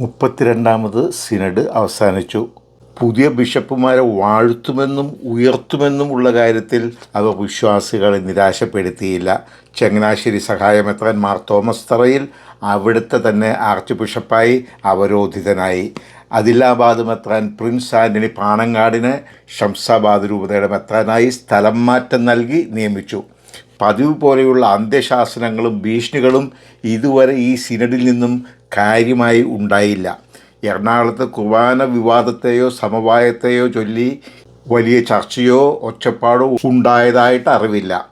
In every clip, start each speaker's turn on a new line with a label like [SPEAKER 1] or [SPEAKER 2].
[SPEAKER 1] മുപ്പത്തിരണ്ടാമത് synod അവസാനിച്ചു. പുതിയ ബിഷപ്പുമാരെ വാഴ്ത്തുമെന്നും ഉയർത്തുമെന്നും ഉള്ള കാര്യത്തിൽ അവ വിശ്വാസികളെ നിരാശപ്പെടുത്തിയില്ല. ചങ്ങനാശ്ശേരി സഹായമെത്രൻ മാർ തോമസ് തറയിൽ അവിടുത്തെ തന്നെ ആർച്ച് ബിഷപ്പായി അവരോധിതനായി. അതിലാബാദ് മെത്രാൻ പ്രിൻസ് ആന്റണി പാണങ്ങാടിന് ഷംസാബാദ് രൂപതയുടെ മെത്രാനായി സ്ഥലം മാറ്റം നൽകി നിയമിച്ചു. പതിവ് പോലെയുള്ള അന്ത്യശാസനങ്ങളും ഭീഷണികളും ഇതുവരെ ഈ സിനഡിൽ നിന്നും കാര്യമായി ഉണ്ടായില്ല. എറണാകുളത്ത് കുർബാന വിവാദത്തെയോ സമവായത്തെയോ ചൊല്ലി വലിയ ചർച്ചയോ ഒച്ചപ്പാടോ ഉണ്ടായതായിട്ട് അറിവില്ല.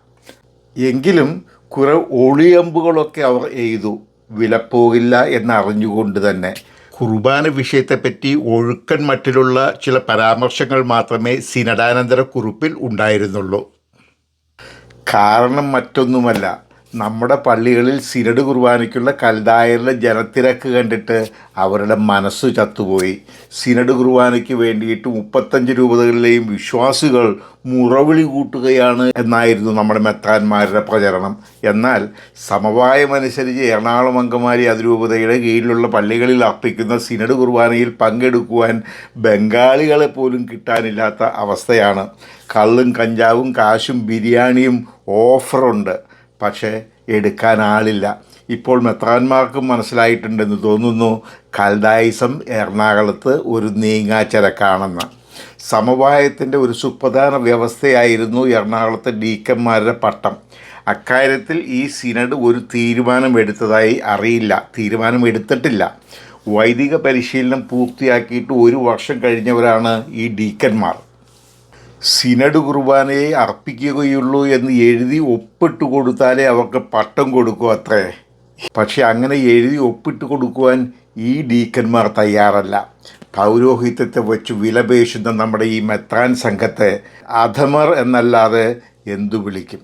[SPEAKER 1] എങ്കിലും കുറെ ഒളിയമ്പുകളൊക്കെ അവർ എഴുതു വിലപ്പോകില്ല എന്നറിഞ്ഞുകൊണ്ട് തന്നെ. കുർബാന വിഷയത്തെപ്പറ്റി ഒഴുക്കൻ മട്ടിലുള്ള ചില പരാമർശങ്ങൾ മാത്രമേ സിനഡാനന്തര കുറിപ്പിൽ ഉണ്ടായിരുന്നുള്ളൂ. കാരണം മറ്റൊന്നുമല്ല. നമ്മുടെ പള്ളികളിൽ സിരട് കുർബാനയ്ക്കുള്ള കൽദായരുടെ ജനത്തിരക്ക് കണ്ടിട്ട് അവരുടെ മനസ്സ് ചത്തുപോയി. സിനഡ് കുർബാനയ്ക്ക് വേണ്ടിയിട്ട് മുപ്പത്തഞ്ച് രൂപതകളിലെയും വിശ്വാസികൾ മുറവിളി കൂട്ടുകയാണ് എന്നായിരുന്നു നമ്മുടെ മെത്താന്മാരുടെ പ്രചരണം. എന്നാൽ സമവായമനുസരിച്ച് എറണാകുളം അങ്കമാലി അതിരൂപതയുടെ കീഴിലുള്ള പള്ളികളിൽ അർപ്പിക്കുന്ന സിനഡ് കുർബാനയിൽ പങ്കെടുക്കുവാൻ ബംഗാളികളെ പോലും കിട്ടാനില്ലാത്ത അവസ്ഥയാണ്. കള്ളും കഞ്ചാവും കാശും ബിരിയാണിയും ഓഫറുണ്ട്. പക്ഷേ എടുക്കാൻ ആളില്ല. ഇപ്പോൾ മെത്രാന്മാർക്കും മനസ്സിലായിട്ടുണ്ടെന്ന് തോന്നുന്നു കൽദായിസം എറണാകുളത്ത് ഒരു നീങ്ങാച്ചരക്കാണെന്ന്. സമവായത്തിന്റെ ഒരു സുപ്രധാന വ്യവസ്ഥയായിരുന്നു എറണാകുളത്തെ ഡീക്കന്മാരുടെ പട്ടം. അക്കാര്യത്തിൽ ഈ സിനഡ് ഒരു തീരുമാനം എടുത്തതായി അറിയില്ല തീരുമാനം എടുത്തിട്ടില്ല വൈദിക പരിശീലനം പൂർത്തിയാക്കിയിട്ട് ഒരു വർഷം കഴിഞ്ഞവരാണ് ഈ ഡീക്കന്മാർ. സിനഡ് കുർബാനയെ അർപ്പിക്കുകയുള്ളൂ എന്ന് എഴുതി ഒപ്പിട്ട് കൊടുത്താലേ അവർക്ക് പട്ടം കൊടുക്കൂ അത്രേ. പക്ഷെ അങ്ങനെ എഴുതി ഒപ്പിട്ട് കൊടുക്കുവാൻ ഈ ഡീക്കന്മാർ തയ്യാറല്ല. പൗരോഹിത്യത്തെ വെച്ച് വിലപേശുന്ന നമ്മുടെ ഈ മെത്രാൻ സംഘത്തെ അധമർ എന്നല്ലാതെ എന്തു വിളിക്കും?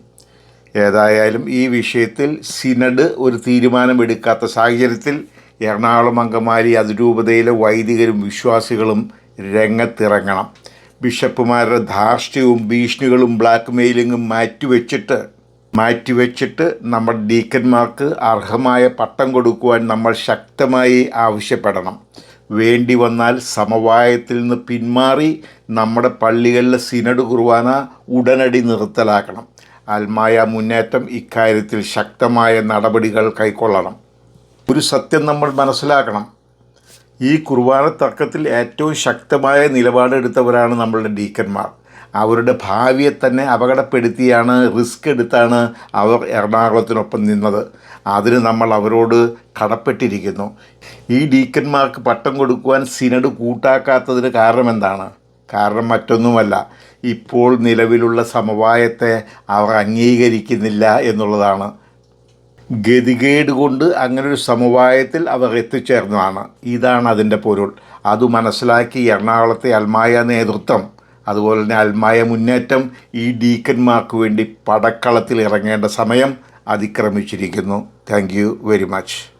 [SPEAKER 1] ഏതായാലും ഈ വിഷയത്തിൽ സിനഡ് ഒരു തീരുമാനമെടുക്കാത്ത സാഹചര്യത്തിൽ എറണാകുളം അങ്കമാലി അതിരൂപതയിലെ വൈദികരും വിശ്വാസികളും രംഗത്തിറങ്ങണം. ബിഷപ്പുമാരുടെ ധാർഷ്ട്യവും ഭീഷണികളും ബ്ലാക്ക് മെയിലിങ്ങും മാറ്റിവെച്ചിട്ട് മാറ്റിവെച്ചിട്ട് നമ്മുടെ ഡീക്കന്മാർക്ക് അർഹമായ പട്ടം കൊടുക്കുവാൻ നമ്മൾ ശക്തമായി ആവശ്യപ്പെടണം. വേണ്ടി വന്നാൽ സമവായത്തിൽ നിന്ന് പിന്മാറി നമ്മുടെ പള്ളികളിലെ സിനഡ് കുർബാന ഉടനടി നിർത്തലാക്കണം. അൽമായ മുന്നേറ്റം ഇക്കാര്യത്തിൽ ശക്തമായ നടപടികൾ കൈക്കൊള്ളണം. ഒരു സത്യം നമ്മൾ മനസ്സിലാക്കണം. ഈ കുർബാന തർക്കത്തിൽ ഏറ്റവും ശക്തമായ നിലപാടെടുത്തവരാണ് നമ്മളുടെ ഡീക്കന്മാർ. അവരുടെ ഭാവിയെ തന്നെ അപകടപ്പെടുത്തിയാണ് റിസ്ക് എടുത്താണ് അവർ എറണാകുളത്തിനൊപ്പം നിന്നത്. അതിന് നമ്മൾ അവരോട് കടപ്പെട്ടിരിക്കുന്നു. ഈ ഡീക്കന്മാർക്ക് പട്ടം കൊടുക്കുവാൻ സിനഡ് കൂട്ടാക്കാത്തതിന് കാരണം എന്താണ്? കാരണം മറ്റൊന്നുമല്ല ഇപ്പോൾ നിലവിലുള്ള സമവായത്തെ അവർ അംഗീകരിക്കുന്നില്ല എന്നുള്ളതാണ്. ഗതികേട് കൊണ്ട് അങ്ങനെ ഒരു സമവായത്തിൽ അവർ എത്തിച്ചേർന്നതാണ്. ഇതാണ് അതിന്റെ പൊരുൾ. അത് മനസ്സിലാക്കി എറണാകുളത്തെ അൽമായ നേതൃത്വം അതുപോലെ തന്നെ അൽമായ മുന്നേറ്റം ഈ ഡീക്കന്മാർക്ക് വേണ്ടി പടക്കളത്തിൽ ഇറങ്ങേണ്ട സമയം അതിക്രമിച്ചിരിക്കുന്നു. Thank very much